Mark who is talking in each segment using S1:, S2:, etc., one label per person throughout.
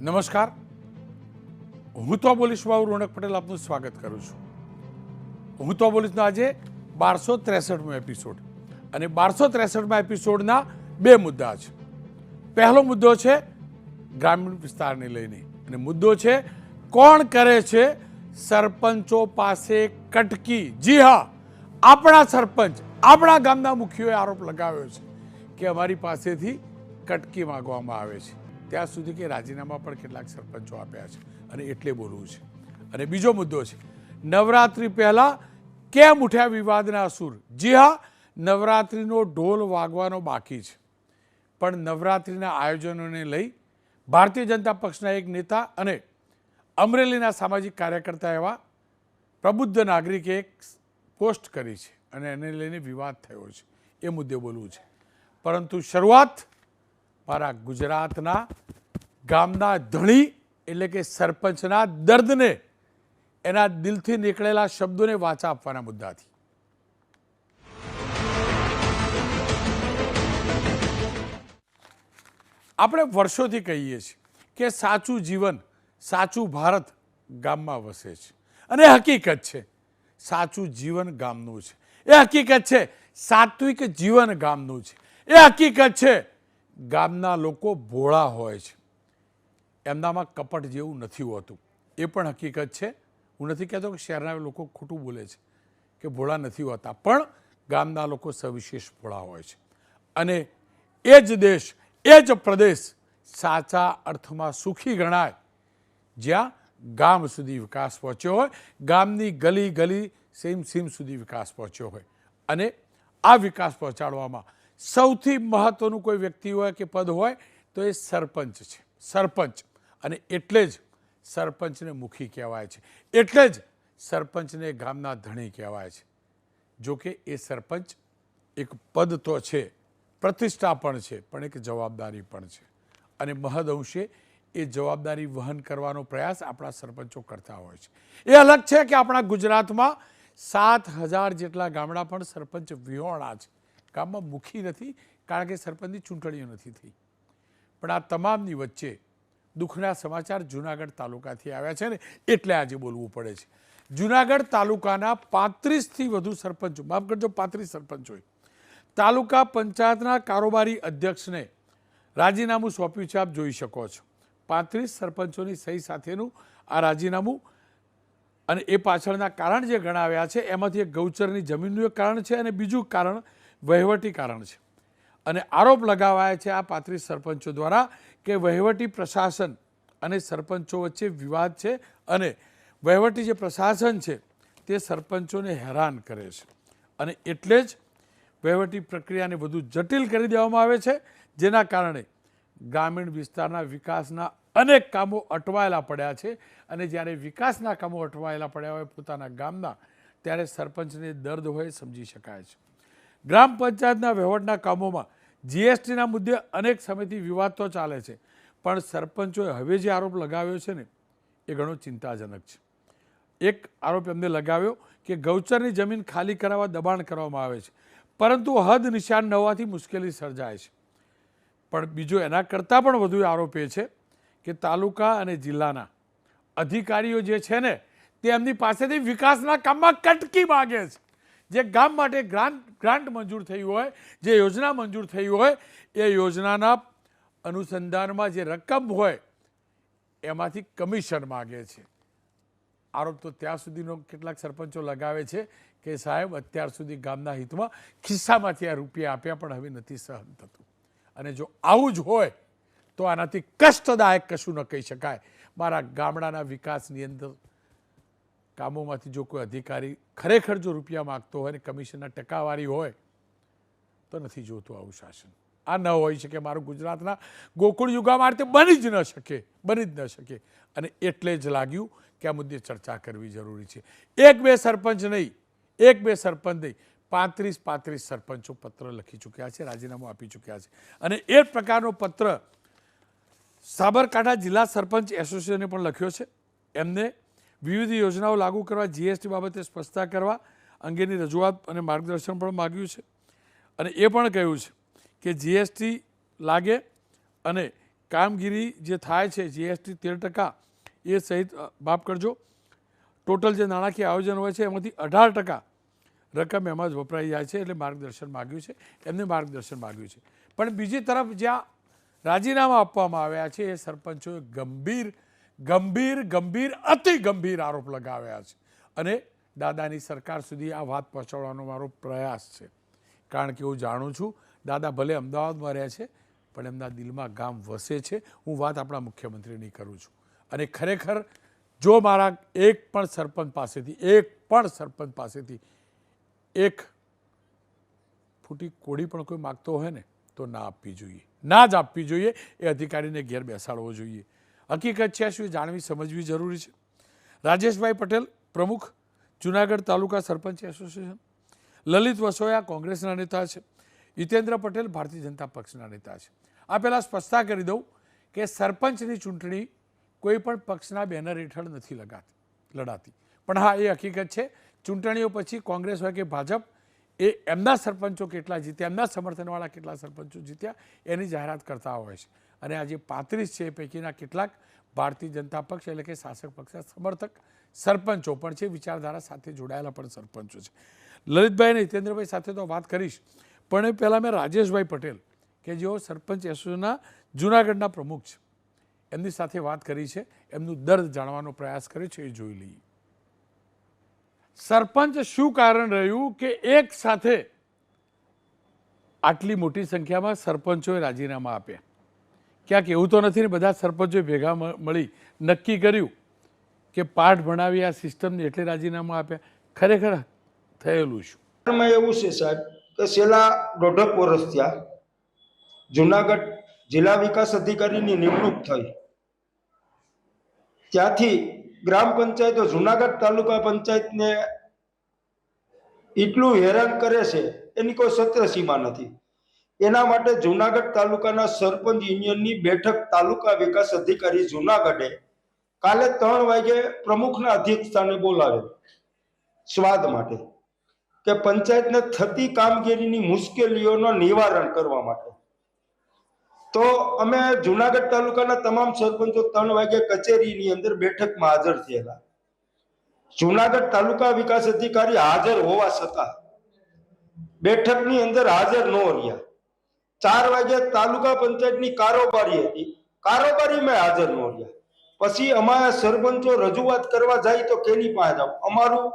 S1: નમસ્કાર. હું તો બોલીશ બાબુ રોનક પટેલ આપનું સ્વાગત કરું છું. હું તો બોલીશનો આજે બારસો ત્રેસઠમો એપિસોડ અને બારસો ત્રેસઠમાં એપિસોડના બે મુદ્દા છે. પહેલો મુદ્દો છે ગ્રામીણ વિસ્તારને લઈને. અને મુદ્દો છે કોણ કરે છે સરપંચો પાસે કટકી? જી હા, આપણા સરપંચ, આપણા ગામના મુખ્યોએ આરોપ લગાવ્યો છે કે અમારી પાસેથી કટકી માંગવામાં આવે છે. ત્યાં સુધી કે રાજીનામા પણ કેટલાક સરપંચો આપ્યા છે અને એટલે બોલવું છે. અને બીજો મુદ્દો છે, નવરાત્રિ પહેલાં કેમ ઉઠ્યા વિવાદના સૂર? જી હા, નવરાત્રિનો ઢોલ વાગવાનો બાકી છે. પણ નવરાત્રિના આયોજનોને લઈ ભારતીય જનતા પક્ષના એક નેતા અને અમરેલીના સામાજિક કાર્યકર્તા એવા પ્રબુદ્ધ નાગરિકે એક પોસ્ટ કરી છે અને એને લઈને વિવાદ થયો છે. એ મુદ્દે બોલવું છે. પરંતુ શરૂઆત મારા ગુજરાતના ગામના ધણી એટલે કે સરપંચના દર્દને એના દિલથી નીકળેલા શબ્દોને વાચા આપવાના મુદ્દાથી. આપણે વર્ષોથી કહીએ છીએ કે સાચું જીવન, સાચું ભારત ગામમાં વસે છે. અને હકીકત છે, સાચું જીવન ગામનું છે. એ હકીકત છે, સાત્વિક જીવન ગામનું છે. એ હકીકત છે ગામના લોકો ભોળા હોય છે. એમનામાં કપટ જેવું નથી હોતું. એ પણ હકીકત છે. હું નથી કહેતો કે શહેરના લોકો ખોટું બોલે છે કે ભોળા નથી હોતા, પણ ગામના લોકો સવિશેષ ભોળા હોય છે. અને એ જ દેશ, એ જ પ્રદેશ સાચા અર્થમાં સુખી ગણાય જ્યાં ગામ સુધી વિકાસ પહોંચ્યો હોય, ગામની ગલી ગલી સેમ સીમ સુધી વિકાસ પહોંચ્યો હોય. અને આ વિકાસ પહોંચાડવામાં સૌથી મહત્વનું કોઈ વ્યક્તિ હોય કે પદ હોય, તો એ સરપંચ છે. સરપંચ. અને એટલે જ સરપંચને મુખી કહેવાય છે. એટલે જ સરપંચને ગામના ધણી કહેવાય છે. જો કે એ સરપંચ એક પદ તો છે, પ્રતિષ્ઠા પણ છે, પણ એક જવાબદારી પણ છે. અને મહદઅંશે એ જવાબદારી વહન કરવાનો પ્રયાસ આપણા સરપંચો કરતા હોય છે. એ અલગ છે કે આપણા ગુજરાતમાં સાત હજાર જેટલા ગામડા પણ સરપંચ વિહોણા છે. ગામમાં મુખી નથી, કારણ કે સરપંચની ચૂંટણીઓ નથી થઈ. પણ આ તમામની વચ્ચે દુઃખના સમાચાર જુનાગઢ તાલુકાથી આવ્યા છે ને, એટલે આજે બોલવું પડે છે. જુનાગઢ તાલુકાના પાંત્રીસથી વધુ સરપંચો, માફ કરજો, પાંત્રીસ સરપંચોએ તાલુકા પંચાયતના કારોબારી અધ્યક્ષને રાજીનામું સોંપ્યું છે, આપ જોઈ શકો છો. પાંત્રીસ સરપંચોની સહી સાથેનું આ રાજીનામું અને એ પાછળના કારણ જે ગણાવ્યા છે, એમાંથી એક ગૌચરની જમીનનું એક કારણ છે અને બીજું કારણ વહીવટી કારણ છે. અને આરોપ લગાવાયા છે આ પાંત્રીસ સરપંચો દ્વારા કે વહીવટી પ્રશાસન અને સરપંચો વચ્ચે વિવાદ છે અને વહીવટી જે પ્રશાસન છે તે સરપંચોને હેરાન કરે છે. અને એટલે જ વહીવટી પ્રક્રિયાને વધુ જટિલ કરી દેવામાં આવે છે, જેના કારણે ગ્રામીણ વિસ્તારના વિકાસના અનેક કામો અટવાયેલા પડ્યા છે અને જ્યારે વિકાસના કામો અટવાયેલા પડ્યા હોય પોતાના ગામના, ત્યારે સરપંચને દર્દ હોય સમજી શકાય છે. ગ્રામ પંચાયતના વહીવટના કામોમાં જીએસટીના મુદ્દે અનેક સમયથી વિવાદ તો ચાલે છે, પણ સરપંચોએ હવે જે આરોપ લગાવ્યો છે ને, એ ઘણો ચિંતાજનક છે. એક આરોપ એમને લગાવ્યો કે ગૌચરની જમીન ખાલી કરાવવા દબાણ કરવામાં આવે છે, પરંતુ હદ નિશાન ન હોવાથી મુશ્કેલી સર્જાય છે. પણ બીજો એના કરતાં પણ વધુ આરોપ એ છે કે તાલુકા અને જિલ્લાના અધિકારીઓ જે છે ને, તે એમની પાસેથી વિકાસના કામમાં કટકી માગે છે. જે ગામ માટે ગ્રાન્ટ ગ્રાન્ટ મંજૂર થઈ હોય, જે યોજના મંજૂર થઈ હોય, એ યોજનાના અનુસંધાનમાં જે રકમ હોય, એમાંથી કમિશન માગે છે. આરોપ તો ત્યાં સુધીનો કેટલાક સરપંચો લગાવે છે કે સાહેબ, અત્યાર સુધી ગામના હિતમાં ખિસ્સામાંથી આ રૂપિયા આપ્યા પણ હવે નથી સહન થતું. અને જો આવું જ હોય, તો આનાથી કષ્ટદાયક કશું ન કહી શકાય. મારા ગામડાના વિકાસની અંદર કામોમાંથી જો કોઈ અધિકારી ખરેખર જો રૂપિયા માગતો હોય અને કમિશનના ટકાવારી હોય, તો નથી જોતું આવું શાસન. આ ન હોઈ શકે મારું ગુજરાતના ગોકુળ યુગામાં તે બની જ ન શકે, બની જ ન શકે. અને એટલે જ લાગ્યું કે આ મુદ્દે ચર્ચા કરવી જરૂરી છે. એક બે સરપંચ નહીં, એક બે સરપંચ નહીં, પાંત્રીસ પાંત્રીસ સરપંચો પત્ર લખી ચૂક્યા છે, રાજીનામું આપી ચૂક્યા છે. અને એ પ્રકારનો પત્ર સાબરકાંઠા જિલ્લા સરપંચ એસોસિએશને પણ લખ્યો છે. એમને વિવિધ યોજનાઓ લાગુ કરવા જીએસટી બાબતે સ્પષ્ટતા કરવા અંગેની રજૂઆત અને માર્ગદર્શન પણ માગ્યું છે. અને એ પણ કહ્યું છે કે જીએસટી લાગે અને કામગીરી જે થાય છે જીએસટી તેર ટકા એ સહિત માફ કરજો, ટોટલ જે નાણાકીય આયોજન હોય છે એમાંથી અઢાર ટકા રકમ એમાં જ વપરાઈ જાય છે એટલે માર્ગદર્શન માગ્યું છે, એમને માર્ગદર્શન માગ્યું છે. પણ બીજી તરફ જ્યાં રાજીનામા આપવામાં આવ્યા છે, એ સરપંચોએ ગંભીર ગંભીર ગંભીર, અતિ ગંભીર આરોપ લગાવ્યા છે. અને દાદાની સરકાર સુધી આ વાત પહોંચાડવાનો મારો પ્રયાસ છે. કારણ કે હું જાણું છું, દાદા ભલે અમદાવાદમાં રહે છે, પણ એમના દિલમાં ગામ વસે છે. હું વાત આપણા મુખ્યમંત્રીની કરું છું. અને ખરેખર, જો મારા એક પણ સરપંચ પાસેથી, એક પણ સરપંચ પાસેથી એક ફૂટી કોડી પણ કોઈ માગતો હોય ને, તો ના આપવી જોઈએ. ના જ આપવી જોઈએ. એ અધિકારીને ઘેર બેસાડવો જોઈએ. હકીકત છે, શું જાણવી, સમજવી જરૂરી છે? રાજેશભાઈ પટેલ, પ્રમુખ, જુનાગઢ તાલુકા સરપંચ એસોસિએશન. લલિત વસોયા, કોંગ્રેસના નેતા છે. હિતેન્દ્ર પટેલ, ભારતીય જનતા પક્ષના નેતા છે. આ પહેલાં સ્પષ્ટતા કરી દઉં કે સરપંચની ચૂંટણી કોઈ પણ પક્ષના બેનર હેઠળ નથી લગાતી, લડાતી. પણ હા, એ હકીકત છે, ચૂંટણીઓ પછી કોંગ્રેસ હોય કે ભાજપ, એ એમના સરપંચો કેટલા જીત્યા, એમના સમર્થનવાળા કેટલા સરપંચો જીત્યા, એની જાહેરાત કરતા હોય છે. અને આજે પાંત્રીસ છે પૈકીના કેટલાક ભારતીય જનતા પક્ષ એટલે કે શાસક પક્ષના સમર્થક સરપંચો પણ છે, વિચારધારા સાથે જોડાયેલા પણ સરપંચો છે. લલિતભાઈ અને હિતેન્દ્રભાઈ સાથે તો વાત કરીશ, પણ એ પહેલાં મેં રાજેશભાઈ પટેલ કે જેઓ સરપંચ એસોસિએશનના જૂનાગઢના પ્રમુખ છે, એમની સાથે વાત કરી છે, એમનું દર્દ જાણવાનો પ્રયાસ કર્યો છે, એ જોઈ લઈએ. સરપંચ શું કારણ રહ્યું કે એક સાથે આટલી મોટી સંખ્યામાં સરપંચોએ રાજીનામા આપ્યા? ક્યાંક એવું તો નથી ને બધા સરપંચોએ ભેગા મળી નક્કી કર્યું કે પાઠ ભણાવી આ સિસ્ટમને એટલે રાજીનામું આપ્યા. ખરેખર થયેલું શું?
S2: એવું છે સાહેબ, કે છેલ્લા દોઢક વર્ષ થયા જુનાગઢ જિલ્લા વિકાસ અધિકારીની નિમણૂક થઈ. ત્યાંથી ગ્રામ પંચાયતો જુનાગઢ તાલુકા પંચાયતને એટલું હેરાન કરે છે, એની કોઈ સત્ર સીમા નથી. એના માટે જુનાગઢ તાલુકાના સરપંચ યુનિયનની બેઠક તાલુકા વિકાસ અધિકારી જુનાગઢે કાલે ત્રણ વાગે પ્રમુખના અધ્યક્ષ સ્થાને બોલાવે સ્વાદ માટે કે પંચાયતને થતી કામગીરીની મુશ્કેલીઓનો નિવારણ કરવા માટે. તો અમે જુનાગઢ તાલુકાના તમામ સરપંચો ત્રણ વાગે કચેરીની અંદર બેઠકમાં હાજર થયેલા. જુનાગઢ તાલુકા વિકાસ અધિકારી હાજર હોવા છતાં બેઠકની અંદર હાજર ન રહ્યા. ચાર વાગે તાલુકા પંચાયતની કારોબારી હતી. કારોબારીમાં હાજર ન રહ્યા. પછી અમારા સરપંચો રજૂઆત કરવા જાય તો કેની પાસે જાવ અમારું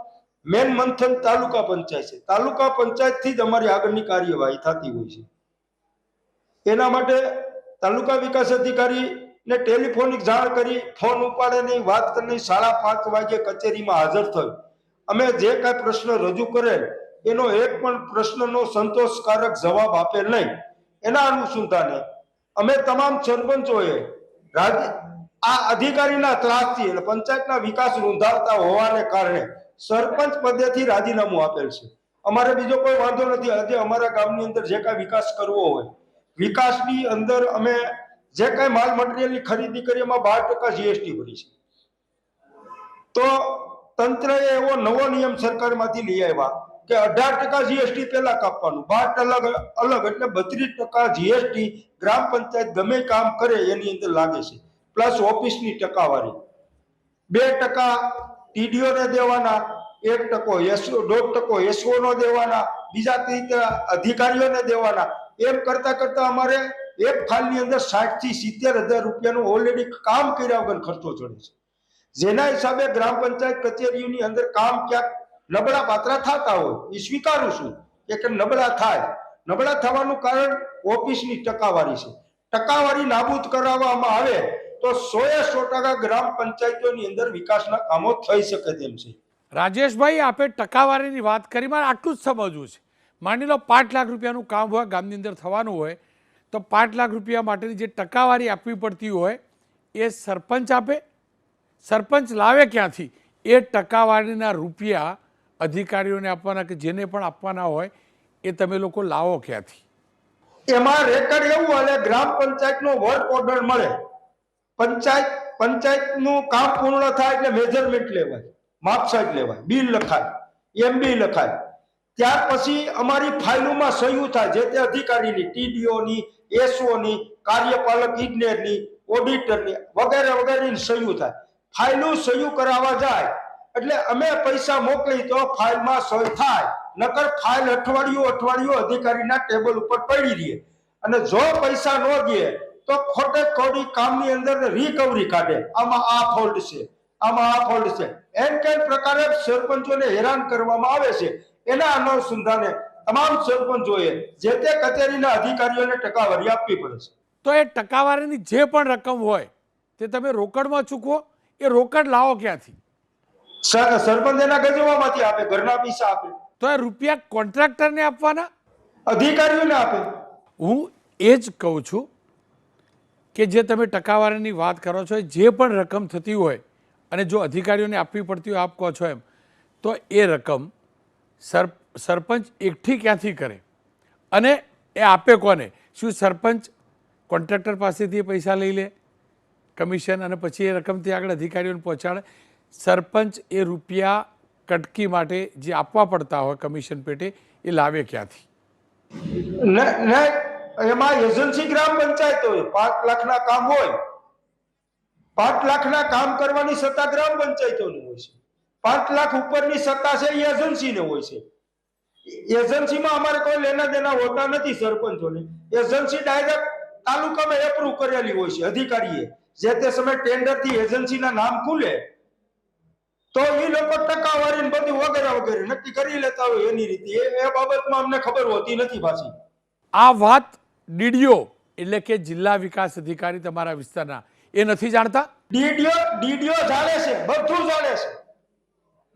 S2: મેન મંથન તાલુકા પંચાયત છે. તાલુકા પંચાયતથી જ અમારી આગળની કાર્યવાહી થતી હોય છે. એના માટે તાલુકા વિકાસ અધિકારી ને ટેલિફોનિક જાણ કરી, ફોન ઉપાડે નહીં, વાત કરી સાડા પાંચ વાગે કચેરીમાં હાજર થયો. અમે જે કાંઈ પ્રશ્ન રજૂ કરેલ, એનો એક પણ પ્રશ્નનો સંતોષકારક જવાબ આપેલ નહીં. એના અનુસંધાને અમે તમામ સરપંચોએ આ અધિકારીના ત્રાસથી એટલે પંચાયતના વિકાસ રૂંધાવતા હોવાને કારણે સરપંચ પદેથી રાજીનામું આપેલ છે. અમારે બીજો કોઈ વાંધો નથી. આજે અમારા ગામની અંદર જે કાંઈ વિકાસ કરવો હોય, વિકાસની અંદર અમે જે કાંઈ માલ મટીરિયલની ખરીદી કરી એમાં બાર ટકા જીએસટી ભરી છે. તો તંત્રએ એવો નવો નિયમ સરકારમાંથી લઈ આવ્યા. કે અઢાર ટકા જીએસટી પહેલા કાપવાનું, બાર અલગ અલગ, એટલે બત્રીસ ટકા જીએસટી ગ્રામ પંચાયત ગમે કામ કરે એની અંદર લાગે છે. પ્લસ ઓફિસની ટકાવારી. બે ટકા ટીડીઓ ને દેવાના, એક ટકો એસઓ દોઢ ટકો એસઓનો દેવાના, બીજા ત્રીજા અધિકારીઓને દેવાના. એમ કરતા કરતા અમારે એક ખાલની અંદર સાઠથી સિત્તેર હજાર રૂપિયાનું ઓલરેડી કામ કર્યા વગર ખર્ચો ચડે છે. જેના હિસાબે ગ્રામ પંચાયત કચેરીઓની અંદર કામ ક્યાંક નબળા પાત્રા થતા હોય એ સ્વીકારું છું કે નબળા થાય. નબળા થવાનું કારણ ઓફિસની ટકાવારી છે. ટકાવારી નાબૂદ કરાવવામાં આવે તો સોએ સો ટકા ગ્રામ પંચાયતોની અંદર વિકાસના કામો થઈ શકે તેમ છે.
S1: રાજેશભાઈ, આપે ટકાવારીની વાત કરી, મારે આટલું જ સમજવું છે. માની લો પાંચ લાખ રૂપિયાનું કામ હોય, ગામની અંદર થવાનું હોય, તો પાંચ લાખ રૂપિયા માટેની જે ટકાવારી આપવી પડતી હોય, એ સરપંચ આપે? સરપંચ લાવે ક્યાંથી? એ ટકાવારીના રૂપિયા અધિકારીઓને આપવાના કે જેને પણ આપવાના હોય, એ તમે લોકો લાવો ક્યાંથી?
S2: એમાં રેકર્ડ એવું હાલે, ગ્રામ પંચાયતનો વર્ક ઓર્ડર મળે. પંચાયત, પંચાયતનું કામ પૂર્ણ થાય એટલે મેજરમેન્ટ લેવાય, માપસાઈટ લેવાય, બિલ લખાય એમબી લખાય. ત્યાર પછી અમારી ફાઇલોમાં સહયું થાય, જે તે અધિકારીની ટીડીઓની એસઓની કાર્યપાલક ઇજનેરની ઓડિટરની વગેરે વગેરેની સહયું થાય. ફાઇલો સહયું કરાવવા જાય એટલે અમે પૈસા મોકલી તો ફાઇલમાં સોય થાય. નકર ફાઇલ અઠવાડિયું અઠવાડિયું અધિકારીના ટેબલ ઉપર પડી રહે. અને જો પૈસા ન દે, તો ખોટે ખોટી કામની અંદર રિકવરી કાઢે. આમાં આ ફોલ્ટ છે. આમાં આ ફોલ્ટ છે. એમ કઈ પ્રકારે સરપંચોને હેરાન કરવામાં આવે છે? એના અનુસંધાને તમામ સરપંચોએ જે તે કચેરીના અધિકારીઓને ટકાવારી આપવી પડે છે.
S1: તો એ ટકાવારીની જે પણ રકમ હોય, તે તમે રોકડમાં ચૂકવો. એ રોકડ લાવો ક્યાંથી?
S2: સરપંચ એના ગજવામાંથી આપે ઘરના પૈસા આપે.
S1: તો આ રૂપિયા કોન્ટ્રાક્ટરને આપવાના?
S2: અધિકારીઓને આપે.
S1: હું એ જ કહું છું કે જે તમે ટકાવારીની વાત કરો છો જે પણ રકમ થતી હોય અને જો અધિકારીઓને આપવી પડતી હોય આપ કહો છો એમ તો એ રકમ સર સરપંચ એકઠી ક્યાંથી કરે? અને એ આપે કોને? શું સરપંચ કોન્ટ્રાક્ટર પાસેથી એ પૈસા લઈ લે? કમિશન અને પછી એ રકમથી આગળ અધિકારીઓને પહોંચાડે? સરપંચ એ રૂપિયા કટકી માટે જે આપવા પડતા હોય કમિશન પેટે, એ લાવે ક્યાંથી?
S2: એમાં એજન્સી ગ્રામ પંચાયત હોય, પાંચ લાખના કામ હોય. પાંચ લાખના કામ કરવાની સત્તા ગ્રામ પંચાયતોની હોય છે. પાંચ લાખ ઉપરની સત્તા છે એ એજન્સીને હોય છે. એજન્સીમાં અમારે કોઈ લેના દેના હોતા નથી સરપંચોને. એજન્સી ડાયરેક્ટ તાલુકામાં એપ્રુવ કરેલી હોય છે અધિકારીએ. જે તે સમયે ટેન્ડરથી એજન્સીના નામ ખુલે તો એ લોકો ટકાવારી બધું વગેરે વગેરે નક્કી કરી લેતા હોય એની રીતે. એ બાબતમાં અમને ખબર હોતી નથી પાછી.
S1: આ વાત ડીડીઓ એટલે કે જિલ્લા વિકાસ અધિકારી તમારા વિસ્તારના એ નથી જાણતા?
S2: ડીડીઓ ડીડીઓ જાણે છે બધું જાણે છે.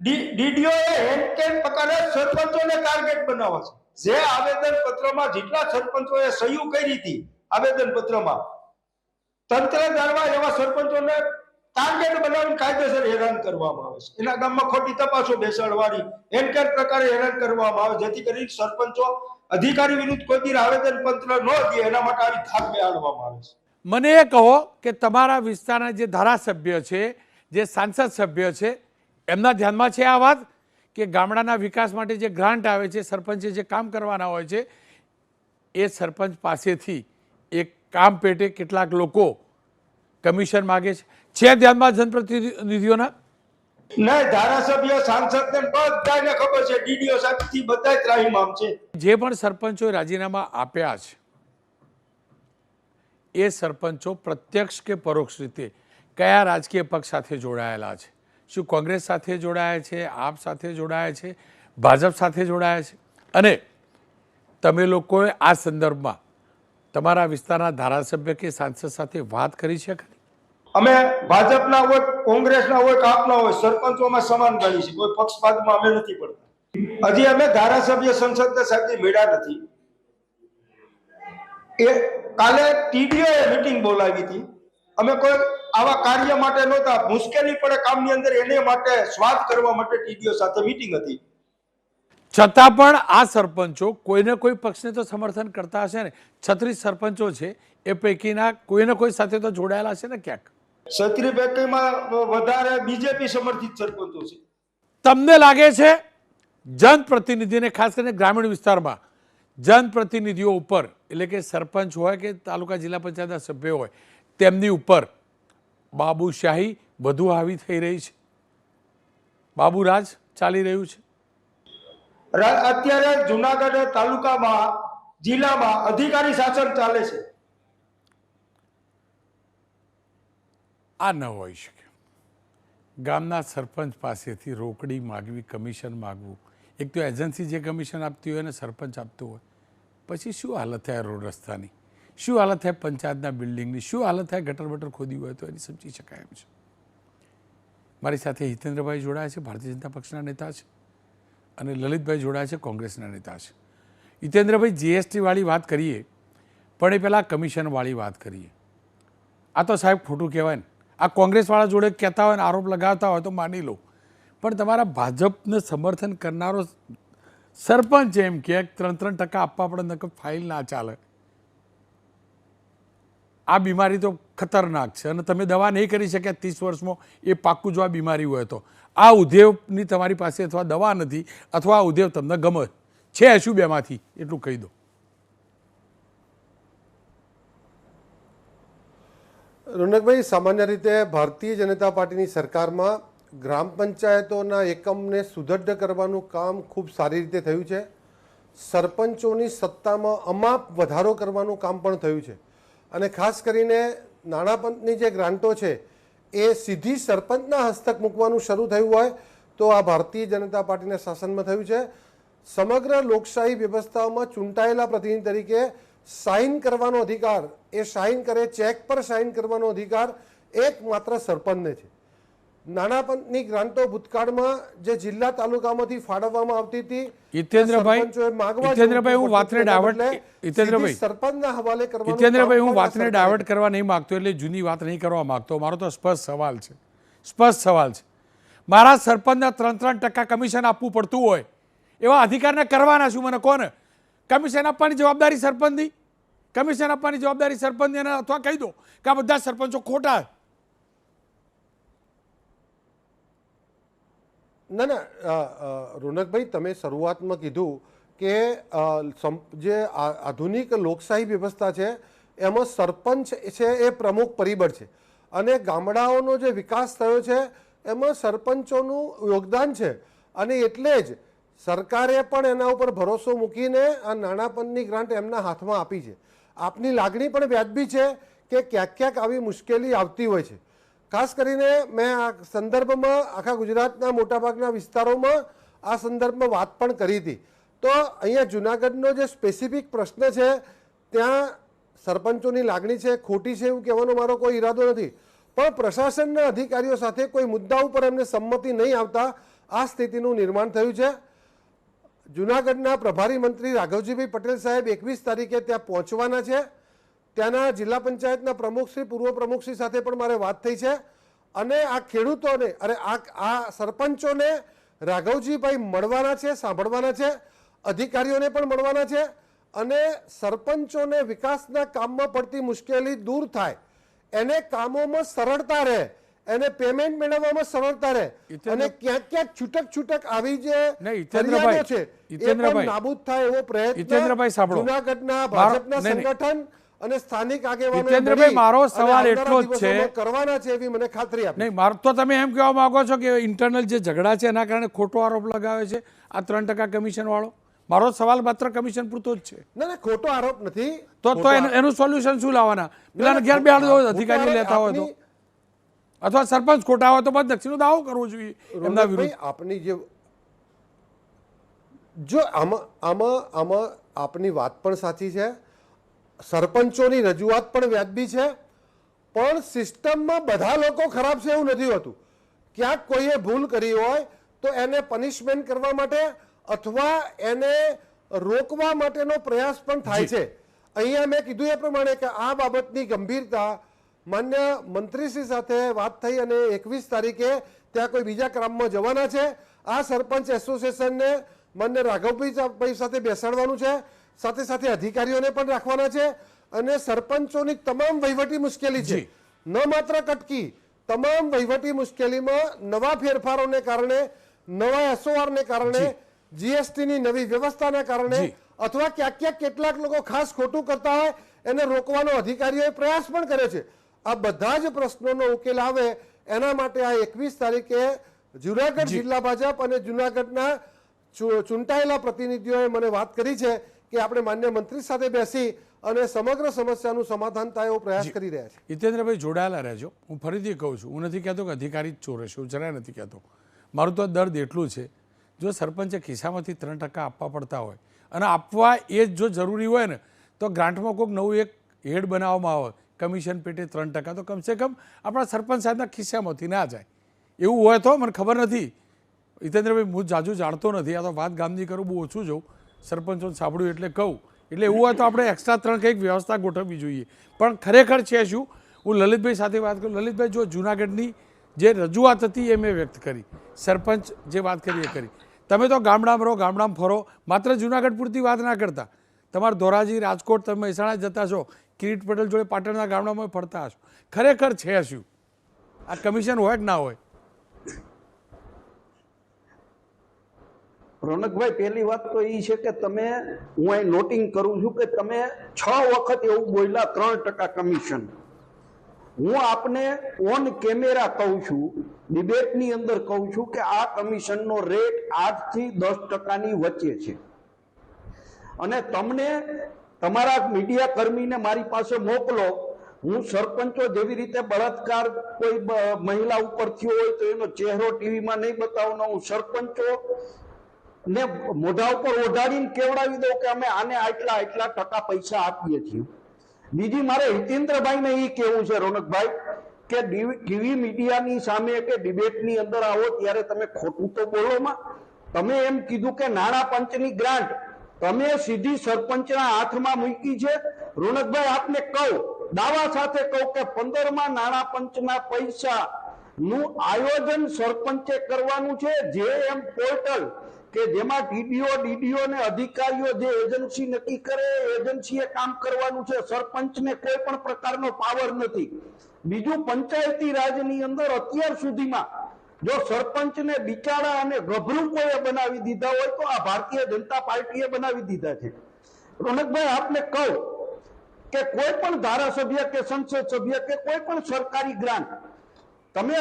S2: ડીડીઓ એ હેન્ડકેન પ્રકારે સરપંચોને ટાર્ગેટ બનાવે છે. જે આવેદન પત્રમાં જેટલા સરપંચોએ સહયુ કરી હતી આવેદન પત્રમાં તંત્ર દ્વારા એવા સરપંચોને ટાર્ગેટ બનાવીને કાયદેસર હેરાન કરવામાં આવે છે. એના ગામમાં ખોટી તપાસો બેસાડવાની એમ કેન પ્રકારે હેરાન કરવામાં આવે, જેથી કરી સરપંચો, અધિકારી વિરુદ્ધ કોઈ દી આવેદન પત્ર ન દે એના માટે આવી થાક બેહાડવામાં આવે છે.
S1: મને એ કહો કે તમારા વિસ્તારના જે ધારાસભ્ય છે, જે સાંસદ સભ્ય છે, એમના ધ્યાનમાં છે આ વાત? કે ગામડાના વિકાસ માટે જે ગ્રાન્ટ આવે છે, સરપંચે જે કામ કરવાના હોય છે, એ સરપંચ પાસેથી એક કામ પેટે કેટલાક લોકો કમિશન માગે છે? છે ધ્યાનમાં જનપ્રતિનિધિઓના?
S2: નહીં ધારાસભ્ય સાંસદ ને બધાને ખબર છે ડીડીઓ સાહેબથી બધા ત્રાહીમામ છે.
S1: જે પણ સરપંચોએ રાજીનામા આપ્યા છે એ સરપંચો પ્રત્યક્ષ કે પરોક્ષ રીતે કયા રાજકીય પક્ષ સાથે જોડાયેલા છે? શું કોંગ્રેસ સાથે જોડાયા છે આપ સાથે જોડાયા છે ભાજપ સાથે જોડાયા છે? અને તમે લોકોએ આ સંદર્ભમાં તમારા વિસ્તારના ધારાસભ્ય કે સાંસદ સાથે વાત કરી છે ખરી?
S2: અમે ભાજપના હોય, કોંગ્રેસના હોય કાપના હોય સરપંચોમાં સમાન ગણી છે કોઈ પક્ષપાતમાં અમે નથી પડતા. હજી અમે ધારાસભ્ય સંસદ સાથે મેળા નથી. એ કાલે ટીડીઓ મિટિંગ બોલાવી હતી. અમે કોઈ આવા કાર્ય માટે નહોતા. મુશ્કેલી પડે કામની અંદર એને માટે સ્વાદ કરવા માટે ટીડીઓ સાથે મીટિંગ હતી.
S1: છતાં પણ આ સરપંચો કોઈને કોઈ પક્ષને તો સમર્થન કરતા હશે ને? છત્રીસ સરપંચો છે, એ પૈકીના કોઈને કોઈ સાથે તો જોડાયેલા છે ને ક્યાંક?
S2: ક્ષત્રિય બેકરીમાં વધારે બીજેપી સમર્થિત સરપંચો છે.
S1: તમને લાગે છે જનપ્રતિનિધિને ખાસ કરીને ગ્રામીણ વિસ્તારમાં જનપ્રતિનિધિઓ ઉપર એટલે કે સરપંચ હોય કે તાલુકા જિલ્લા પંચાયતના સભ્યો હોય તેમની ઉપર બાબુશાહી વધુ હાવી થઈ રહી છે. બાબુરાજ ચાલી રહ્યું છે.
S2: અત્યારે જુનાગઢ તાલુકામાં જિલ્લામાં અધિકારી શાસન ચાલે છે.
S1: આ ન હોઈ શકે. ગામના સરપંચ પાસેથી રોકડી માગવી, કમિશન માગવું. એક તો એજન્સી જે કમિશન આપતી હોય અને સરપંચ આપતું હોય. પછી શું હાલત થાય રોડ રસ્તાની? શું હાલત થાય પંચાયતના બિલ્ડિંગની? શું હાલત થાય ગટર બટર ખોદી હોય તો એની સમજી શકાય એમ છે. મારી સાથે હિતેન્દ્રભાઈ જોડાયા છે, ભારતીય જનતા પક્ષના નેતા છે અને લલિતભાઈ જોડાયા છે, કોંગ્રેસના નેતા છે. હિતેન્દ્રભાઈ, જીએસટીવાળી વાત કરીએ, પણ એ પહેલાં કમિશનવાળી વાત કરીએ. આ તો સાહેબ ખોટું કહેવાય ને. આ કોંગ્રેસવાળા જોડે કહેતા હોય અને આરોપ લગાવતા હોય તો માની લો. પણ તમારા ભાજપને સમર્થન કરનારો સરપંચ એમ કે ત્રણ ત્રણ ટકા આપવા પડે નકર ફાઇલ ના ચાલે. આ બીમારી તો ખતરનાક છે અને તમે દવા નહીં કરી શક્યા ત્રીસ વર્ષમાં એ પાક્કું જો આ બીમારી હોય તો. આ ઉદ્યોગની તમારી પાસે અથવા દવા નથી અથવા આ ઉદ્યોગ તમને ગમે. છે શું બેમાંથી? એટલું કહી દો.
S3: રોનકભાઈ, સામાન્ય રીતે ભારતીય જનતા પાર્ટીની સરકારમાં ગ્રામ પંચાયતોના એકમને સુદૃઢ કરવાનું કામ ખૂબ સારી રીતે થયું છે. સરપંચોની સત્તામાં અમાપ વધારો કરવાનું કામ પણ થયું છે. અને ખાસ કરીને નાણાપંચની જે ગ્રાન્ટો છે, એ સીધી સરપંચના હસ્તક મૂકવાનું શરૂ થયું હોય તો આ ભારતીય જનતા પાર્ટીના શાસનમાં થયું છે. સમગ્ર લોકશાહી વ્યવસ્થાઓમાં ચૂંટાયેલા પ્રતિનિધિ તરીકે સાઇન કરવાનો અધિકાર એ સાઇન કરે ચેક પર સાઇન કરવાનો અધિકાર એકમાત્ર સરપંચને છે. નાણાં પંચની ગ્રાન્ટો ભૂતકાળમાં જે જિલ્લા તાલુકામાંથી ફાળવવામાં આવતી હતી ઇતેન્દ્રભાઈ માગવા
S1: હું વાતને
S3: બદલે
S1: હિતેન્દ્રભાઈ,
S3: સરપંચના હવાલે
S1: હિતેન્દ્રભાઈ હું વાતને ડાયવર્ટ કરવા નહીં માગતો એટલે જૂની વાત નહીં કરવા માગતો. મારો તો સ્પષ્ટ સવાલ છે. સ્પષ્ટ સવાલ છે. મારા સરપંચના ત્રણ ત્રણ ટકા કમિશન આપવું પડતું હોય એવા અધિકારને કરવાના શું મને કોને? કમિશન આપવાની જવાબદારી સરપંચની? કમિશન આપવાની જવાબદારી સરપંચ અને અથવા કહી દો કે આ બધા સરપંચો ખોટા
S3: ના ના રોનકભાઈ, તમે શરૂઆતમાં કીધું કે જે આધુનિક લોકશાહી વ્યવસ્થા છે, એમાં સરપંચ છે એ પ્રમુખ પરિબળ છે. અને ગામડાઓનો જે વિકાસ થયો છે, એમાં સરપંચોનું યોગદાન છે. અને એટલે જ સરકારે પણ એના ઉપર ભરોસો મૂકીને આ નાણાપંચની ગ્રાન્ટ એમના હાથમાં આપી છે. આપની લાગણી પણ વ્યાજબી છે કે ક્યાંક ક્યાંક આવી મુશ્કેલી આવતી હોય છે. ખાસ કરીને મેં આ સંદર્ભમાં આખા ગુજરાતના મોટાભાગના વિસ્તારોમાં આ સંદર્ભમાં વાત પણ કરી હતી. તો અહીંયા જુનાગઢનો જે સ્પેસિફિક પ્રશ્ન છે, ત્યાં સરપંચોની લાગણી છે, ખોટી છે એવું કહેવાનો મારો કોઈ ઈરાદો નથી. પણ પ્રશાસનના અધિકારીઓ સાથે કોઈ મુદ્દા ઉપર એમને સંમતિ નહીં આવતા આ સ્થિતિનું નિર્માણ થયું છે. જુનાગઢના પ્રભારી મંત્રી રાઘવજીભાઈ પટેલ સાહેબ એકવીસ તારીખે ત્યાં પહોંચવાના છે. ત્યાંના જિલ્લા પંચાયતના પ્રમુખશ્રી પૂર્વ પ્રમુખશ્રી સાથે પણ મારે વાત થઈ છે. અને આ ખેડૂતોને, અરે આ આ સરપંચોને રાઘવજીભાઈ મળવાના છે, સાંભળવાના છે, અધિકારીઓને પણ મળવાના છે અને સરપંચોને વિકાસના કામમાં પડતી મુશ્કેલી દૂર થાય. એને કામોમાં સરળતા રહે. એને પેમેન્ટ મેળવવામાં સરળતા રહે. અને ક્યાંક ક્યાંક છૂટક છૂટક આવી જે ફરિયાદો છે એ નાબૂદ થાય એવો પ્રયત્ન. જુનાગઢના ભાજપના. સંગઠન અને સ્થાનિક આગેવાનો
S1: મારો સવાલ એટલો જ છે.
S3: કરવાના છે એવી મને ખાતરી આપી
S1: નહીં મારો તો તમે એમ કહેવા માંગો છો કે ઇન્ટરનલ જે ઝઘડા છે એના કારણે ખોટો આરોપ લગાવે છે? આ ત્રણ ટકા કમિશન વાળો? મારો સવાલ માત્ર કમિશન પૂરતો જ છે.
S3: ના ના ખોટો આરોપ નથી.
S1: તો તો એનું સોલ્યુશન શું લાવવાના? પેલા ઘેર બે
S3: અધિકારી
S1: લેતા હોય તો. અથવા સરપંચ ખોટા હોય તો બસ દક્ષિણનો દાવો કરવો જોઈએ એમના વિરુદ્ધ.
S3: આપની જે જો આમાં આમાં આમાં આપની વાત પણ સાચી છે. સરપંચોની રજૂઆત પણ વ્યાજબી છે. પણ સિસ્ટમમાં બધા લોકો ખરાબ છે એવું નથી હોતું. ક્યાંક કોઈએ ભૂલ કરી હોય તો એને પનિશમેન્ટ કરવા માટે અથવા એને રોકવા માટેનો પ્રયાસ પણ થાય છે. અહીંયા મેં કીધું એ પ્રમાણે કે આ બાબતની ગંભીરતા માન્ય મંત્રીશ્રી સાથે વાત થઈ અને એકવીસ તારીખે ત્યાં કોઈ બીજા ક્રમમાં જવાના છે. આ સરપંચ એસોસિએશનને માન્ય રાઘવભાઈ સાથે બેસાડવાનું છે. સાથે સાથે અધિકારીઓને પણ રાખવાના છે અને સરપંચોની તમામ વહીવટી મુશ્કેલી છે. ન માત્ર કટકી તમામ વહીવટી મુશ્કેલીમાં નવા ફેરફારોને કારણે નવા એસઓઆરને કારણે જીએસટીની નવી વ્યવસ્થાના કારણે અથવા ક્યાંક ક્યાંક કેટલાક લોકો ખાસ ખોટું કરતા હોય એને રોકવાનો અધિકારીઓએ પ્રયાસ પણ કર્યો છે. આ બધા જ પ્રશ્નોનો ઉકેલ આવે એના માટે આ એકવીસ તારીખે જુનાગઢ જિલ્લા ભાજપ અને જુનાગઢના ચૂંટાયેલા પ્રતિનિધિઓએ મને વાત કરી છે કે આપણે માન્ય મંત્રી સાથે બેસી અને સમગ્ર સમસ્યાનું સમાધાન થાય એવો પ્રયાસ કરી રહ્યા છે.
S1: હિતેન્દ્રભાઈ જોડાયેલા રહેજો. હું ફરીથી કહું છું હું નથી કહેતો કે અધિકારી જ ચોરે છે હું જરાય નથી કહેતો. મારું તો દર્દ એટલું છે જો સરપંચે ખિસ્સામાંથી ત્રણ ટકા આપવા પડતા હોય અને આપવા એ જ જો જરૂરી હોય ને તો ગ્રાન્ટમાં કોઈક નવું એક હેડ બનાવવામાં આવે. કમિશન પેટે ત્રણ ટકા તો કમસે કમ આપણા સરપંચ સાહેબના ખિસ્સામાંથી ના જાય. એવું હોય તો મને ખબર નથી. હિતેન્દ્રભાઈ, હું જાજુ જાણતો નથી. આ તો વાત ગામની કરું, બહુ ઓછું જોઉં. સરપંચોને સાંભળ્યું એટલે કહું. એટલે એવું હોય તો આપણે એક્સ્ટ્રા ત્રણ કંઈક વ્યવસ્થા ગોઠવવી જોઈએ. પણ ખરેખર છે શું? હું લલિતભાઈ સાથે વાત કરું. લલિતભાઈ, જો જુનાગઢની જે રજૂઆત હતી એ મેં વ્યક્ત કરી. સરપંચ જે વાત કરી એ કરી. તમે તો ગામડામાં રહો, ગામડામાં ફરો. માત્ર જુનાગઢ પૂરતી વાત ના કરતા. તમારે ધોરાજી, રાજકોટ, તમે મહેસાણા જતા છો. કિરીટ પટેલ જોડે પાટણના ગામડામાં ફરતા હશો. ખરેખર છે શું? આ કમિશન હોય કે ના હોય?
S4: રોનકભાઈ, પહેલી વાત તો એ છે કે તમે, હું અહીં નોટિંગ કરું છું કે તમે છ વખત એવું બોલ્યા, ત્રણ ટકા કમિશન. હું આપને ઓન કેમેરા કહું છું ડિબેટની અંદર કહું છું કે આ કમિશનનો રેટ આઠથી દસ ટકાની વચ્ચે છે. અને તમને તમારા મીડિયા કર્મીને મારી પાસે મોકલો. હું સરપંચો જેવી રીતે બળાત્કાર કોઈ મહિલા ઉપર થયો હોય તો એનો ચહેરો ટીવીમાં નહીં બતાવવાનો. હું સરપંચો ને મોઢા ઉપર ઓઢાડીને કેવડાવી દઉં કે અમે આને આટલા આટલા ટકા પૈસા આપીએ છીએ. બીજી મારે હિતેન્દ્રભાઈને એ કેવું છે, રોનકભાઈ, કે ટીવી મીડિયાની સામે કે ડિબેટની અંદર આવો ત્યારે તમે ખોટું તો બોલો માં તમે એમ કીધું કે નાણાં પંચની ગ્રાન્ટ. તમે સીધી સરપંચના હાથમાં મૂકી છે. રોનકભાઈ, આપને કહું, દાવા સાથે કહું કે પંદરમાં નાણાં પંચના પૈસા નું આયોજન સરપંચે કરવાનું છે. જે એમ પોર્ટલ કે જેમાં ટીડીઓ ડીડીઓ ને અધિકારીઓ જે એજન્સી નક્કી કરે, એ એજન્સીએ કામ કરવાનું છે. સરપંચને કોઈ પણ પ્રકારનો પાવર નથી. બીજું, પંચાયતી રાજની અંદર અત્યાર સુધીમાં જો સરપંચને બિચારા અને ગભરું કોઈએ બનાવી દીધા હોય તો આ ભારતીય જનતા પાર્ટીએ બનાવી દીધા છે. રોનકભાઈ, આપને કહું કે કોઈ પણ ધારાસભ્ય કે સંસદ સભ્ય કે કોઈ પણ સરકારી ગ્રાન્ટ, તમે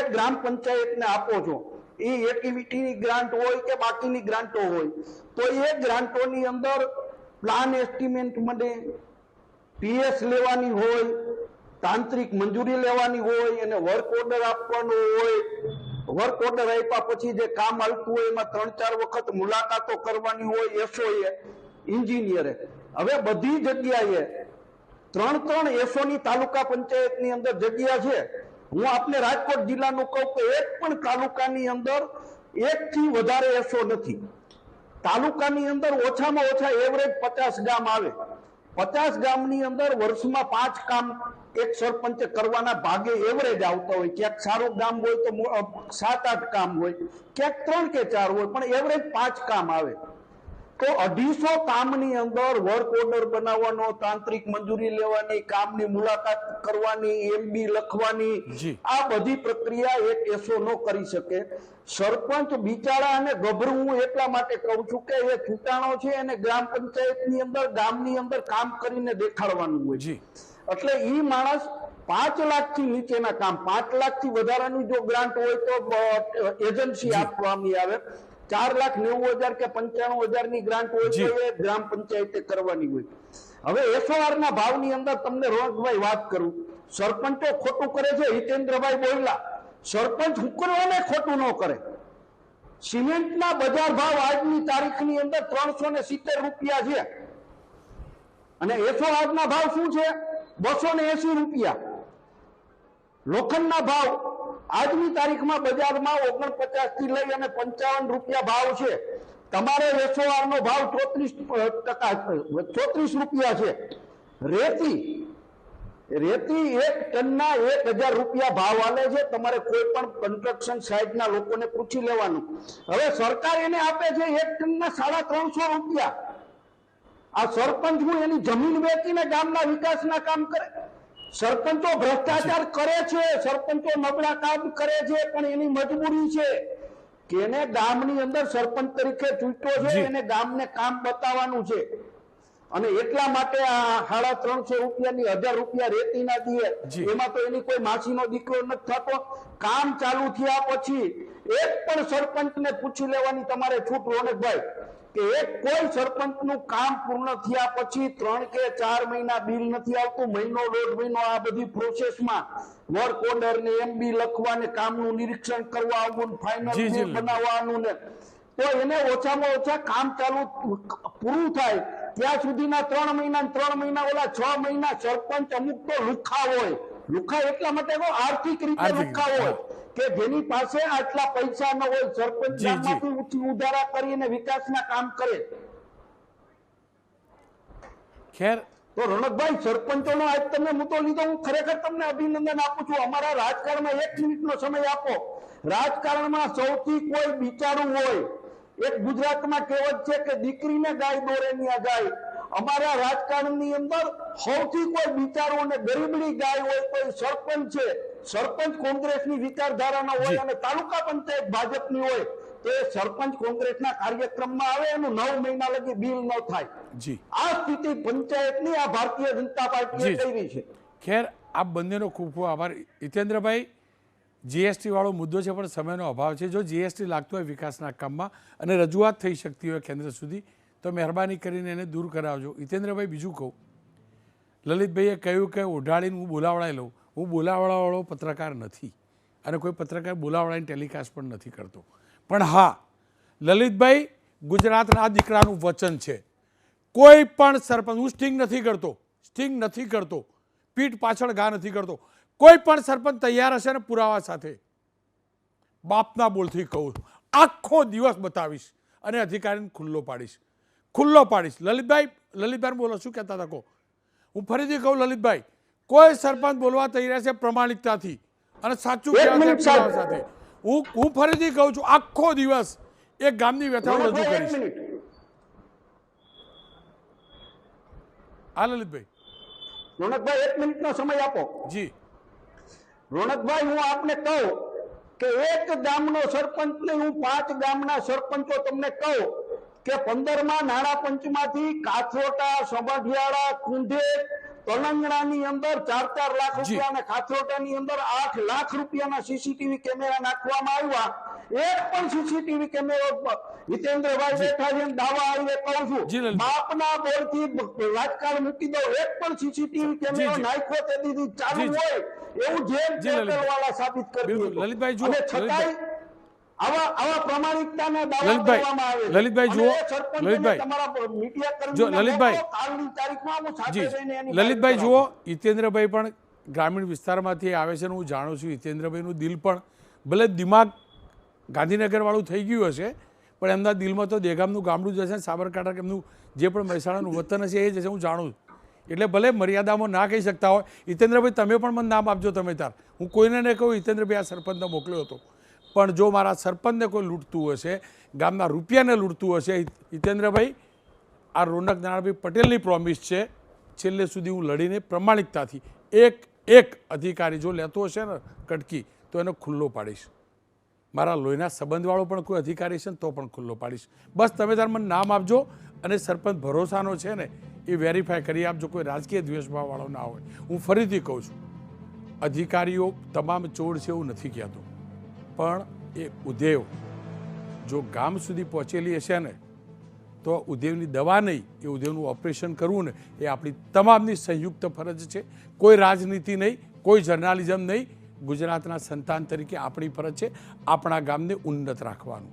S4: એક ગ્રામ પંચાયતને આપો છો, એ એક્ટિવિટીની ગ્રાન્ટ હોય કે બાકીની ગ્રાન્ટો હોય, તો એ ગ્રાન્ટોની અંદર પ્લાન એસ્ટિમેટ મળે પીએસ લેવાની હોય તાંત્રિક મંજૂરી લેવાની હોય અને વર્ક ઓર્ડર આપવાનો હોય વર્ક ઓર્ડર આપ્યા પછી જે કામ આવતું હોય એમાં ત્રણ ચાર વખત મુલાકાતો કરવાની હોય એસઓએ ઇન્જિનિયરે હવે બધી જગ્યાએ ત્રણ ત્રણ એસોની તાલુકા પંચાયતની અંદર જગ્યા છે. હું આપને રાજકોટ જિલ્લાનું કહું કે એક પણ તાલુકાની અંદર એક થી વધારે એસો નથી. તાલુકાની અંદર ઓછામાં ઓછા એવરેજ પચાસ ગામ આવે. પચાસ ગામની અંદર વર્ષમાં પાંચ કામ એક સરપંચે કરવાના ભાગે એવરેજ આવતા હોય. ક્યાંક સારું ગામ હોય તો સાત, આઠ કામ હોય. ક્યાંક ત્રણ કે ચાર હોય, પણ એવરેજ પાંચ કામ આવે. તો અઢીસો કામની અંદર વર્ક ઓર્ડર બનાવવાનો તાંત્રિક મંજૂરી લેવાની કામની મુલાકાત કરવાની એમબી લખવાની આ બધી પ્રક્રિયા એક એસો નો કરી શકે. સરપંચ બિચારા અને ગભરું એટલા માટે કહું છું કે એ ચૂંટાણો છે અને ગ્રામ પંચાયતની અંદર ગામની અંદર કામ કરીને દેખાડવાનું હોય.
S1: છે
S4: એટલે ઈ માણસ પાંચ લાખથી નીચેના કામ પાંચ લાખથી વધારાનું જો ગ્રાન્ટ હોય તો એજન્સી આપવાની આવે. ચાર લાખ નેવું હજાર કે પંચાણું હજારની ગ્રાન્ટ હોય છે એ ગ્રામ પંચાયતે કરવાની હોય. હવે એફઆર ના ભાવની અંદર તમને રોહનભાઈ વાત કરું. સરપંચો ખોટું કરે છે હિતેન્દ્રભાઈ બોલ્યા સરપંચ હુકરોને ખોટું ન કરે. સિમેન્ટના બજાર ભાવ આજની તારીખની અંદર ત્રણસો ને સિત્તેર રૂપિયા છે. અને એફઆર ના ભાવ શું છે? બસો ને એસી રૂપિયા. લોખંડના ભાવ આજની તારીખમાં બજારમાં ઓગણપચાસથી લઈ અને પંચાવન રૂપિયા ભાવ છે. તમારે એસઓઆર નો ભાવ ચોત્રીસ ટકા ચોત્રીસ રૂપિયા છે. રેતી રેતી એક ટનના એક હજાર રૂપિયા ભાવ આલે છે. તમારે કોઈ પણ કન્સ્ટ્રક્શન સાઇટના લોકોને પૂછી લેવાનું. હવે સરકાર એને આપે છે એક ટનના સાડા ત્રણસો રૂપિયા. આ સરપંચ હું એની જમીન વેચીને ગામના વિકાસના કામ કરે? સરપંચો ભ્રષ્ટાચાર કરે છે સરપંચો નબળા કામ કરે છે પણ એની મજબૂરી છે. કે એને ગામની અંદર સરપંચ તરીકે ચૂંટ્યો છે. એને ગામને કામ બતાવવાનું છે. અને એટલા માટે આ સાડા ત્રણસો રૂપિયાની હજાર રૂપિયા રેતી
S1: ના
S4: દીએ. એમાં તો એની કોઈ માસીનો દીકરો નથી થતો. કામ ચાલુ થયા પછી એક પણ સરપંચને પૂછી લેવાની તમારે છૂટ રોનકભાઈ. કે એક કોઈ સરપંચનું કામ પૂર્ણ થયા પછી ત્રણ કે ચાર મહિના બિલ નથી આવતું મહિનો દોઢ મહિનો આ બધી પ્રોસેસમાં વર્ક ઓર્ડર ને એમબી લખવા ને કામનું નિરીક્ષણ કરવા આવવું ફાઇનલ. બનાવવાનું ને. તો એને ઓછામાં ઓછા કામ ચાલુ પૂરું થાય ત્યાં સુધીના ત્રણ મહિના ત્રણ મહિના ઓલા છ મહિના સરપંચ અમુક તો લુખા હોય. લુખા એટલા માટે આર્થિક રીતે લુખા હોય. કે જેની પાસે આટલા પૈસા ન હોય સરપંચ. ગામમાંથી ઉઠી ઉધારા કરીને વિકાસના કામ કરે.
S1: ખેર
S4: તો રણકભાઈ સરપંચોનો આજ તમે મુદ્દો લીધો હું ખરેખર તમને અભિનંદન આપું છું. અમારા રાજકારણમાં એક મિનિટનો સમય આપો. રાજકારણમાં સૌથી કોઈ બિચારું હોય એક ગુજરાતમાં કહેવત છે કે દીકરીને ગાય દોરે ન્યા ગાય. અમારા રાજકારણની અંદર સૌથી કોઈ બિચારું અને ગરીબડી ગાય હોય તો એ સરપંચ છે. સરપંચ કોંગ્રેસની વિચારધારાના. હોય અને તાલુકા પંચાયત ભાજપની હોય તો એ સરપંચ કોંગ્રેસના કાર્યક્રમમાં આવે એનું નવ મહિના લગી બિલ ન થાય.
S1: જી.
S4: આ સ્થિતિ પંચાયતની આ ભારતીય જનતા પાર્ટીએ કરી છે.
S1: ખેર આપ બંનેનો ખૂબ ખૂબ આભાર. હિતેન્દ્રભાઈ જીએસટી વાળો મુદ્દો છે પણ સમયનો અભાવ છે. જો જીએસટી લાગતું હોય વિકાસના કામમાં અને રજૂઆત થઈ શકતી હોય કેન્દ્ર સુધી તો મહેરબાની કરીને એને દૂર કરાવજો. હિતેન્દ્રભાઈ બીજું કહું. લલિતભાઈએ કહ્યું કે ઓઢાડીને હું બોલાવડાવી લઉં. હું બોલાવડાવાળો પત્રકાર નથી અને કોઈ પત્રકાર બોલાવડાઈને ટેલિકાસ્ટ પણ નથી કરતો. પણ હા, લલિતભાઈ ગુજરાતના દીકરાનું વચન છે. કોઈ પણ સરપંચ, હું સ્ટિંગ નથી કરતો, સ્ટિંગ નથી કરતો, પીઠ પાછળ ઘા નથી કરતો. કોઈ પણ સરપંચ તૈયાર હશે ને પુરાવા સાથે, બાપના બોલથી કહું. આખો દિવસ બતાવીશ અને અધિકારીને ખુલ્લો પાડીશ. ખુલ્લો પાડીશ. લલિતભાઈ લલિતભાઈ બોલો, શું કહેતા હતા કહો? હું ફરીથી કહું, લલિતભાઈ કોઈ સરપંચ બોલવા તૈયાર છે પ્રમાણિકતાથી. અને સાચું સાથે. હું હું ફરીથી કહું છું આખો દિવસ એક ગામની વ્યથાઓ રજૂ કરીશ. હા લલિતભાઈ.
S4: રોનકભાઈ એક મિનિટનો સમય આપો.
S1: જી.
S4: રોનકભાઈ હું આપને કહું કે એક ગામનો સરપંચ ને હું પાંચ ગામના સરપંચો તમને કહું કે પંદરમાં નાણાં પંચમાંથી કાથરોટા સબાઢિયાળા કુંઢે તલંગણાની અંદર ચાર ચાર લાખ રૂપિયા અને અંદર આઠ લાખ રૂપિયાના સીસીટીવી કેમેરા નાખવામાં આવ્યા. એક પણ સીસીટીવી કેમેરો હિતેન્દ્રભાઈ બેઠા છે દાવા આવીને કહું છું. બાપના બોલથી રાજકારણ મૂકી દો. એક પણ સીસીટીવી કેમેરો. નાખ્યો તે દીધી ચાલુ. હોય. એવું જેમ
S1: જી,
S4: વાળા સાબિત કરી
S1: લલિતભાઈ
S4: અને છતાંય. આવા આવા પ્રમાણિકતાના દાવા
S1: લલિતભાઈ,
S4: કરવામાં આવે
S1: લલિતભાઈ જુઓ, લલિતભાઈ.
S4: તમારા મીડિયા
S1: જો, લલિતભાઈ.
S4: કાલની તારીખમાં હું સાથે
S1: જી
S4: એની
S1: લલિતભાઈ જુઓ હિતેન્દ્રભાઈ પણ ગ્રામીણ વિસ્તારમાંથી આવે છે હું જાણું છું હિતેન્દ્રભાઈનું દિલ પણ ભલે દિમાગ ગાંધીનગરવાળું થઈ ગયું હશે પણ એમના દિલમાં તો દેગામનું ગામડું જ હશે ને સાબરકાંઠા એમનું જે પણ મહેસાણાનું વતન હશે એ જ હશે હું જાણું છું. એટલે ભલે મર્યાદામાં ના કહી શકતા હોય હિતેન્દ્રભાઈ તમે પણ મને નામ આપજો તમે તાર. હું કોઈને નહીં કહું હિતેન્દ્રભાઈ આ સરપંચને મોકલ્યો હતો. પણ જો મારા સરપંચને કોઈ લૂંટતું હશે, ગામના રૂપિયાને લૂંટતું હશે હિતેન્દ્રભાઈ, આ રોનક નારાયણભાઈ પટેલની પ્રોમિસ છે, છેલ્લે સુધી હું લડીને પ્રમાણિકતાથી એક એક અધિકારી જો લેતો હશે ને કટકી, તો એનો ખુલ્લો પાડીશ. મારા લોહીના સંબંધવાળો પણ કોઈ અધિકારી છે ને તો પણ ખુલ્લો પાડીશ. બસ તમે તાર મને નામ આપજો અને સરપંચ ભરોસાનો છે ને, એ વેરીફાઈ કરી આપજો કોઈ રાજકીય દ્વેષભાવવાળો ના હોય. હું ફરીથી કહું છું, અધિકારીઓ તમામ ચોર છે એવું નથી કહેતો. પણ એ ઉદેવ. જો ગામ સુધી પહોંચેલી હશે ને, તો ઉદેવની દવા નહીં, એ ઉદ્યોગનું ઓપરેશન કરવું ને, એ આપણી તમામની સંયુક્ત ફરજ છે. કોઈ રાજનીતિ નહીં, કોઈ જર્નાલિઝમ નહીં, ગુજરાતના સંતાન તરીકે આપણી ફરજ છે આપણા ગામને ઉન્નત રાખવાનું.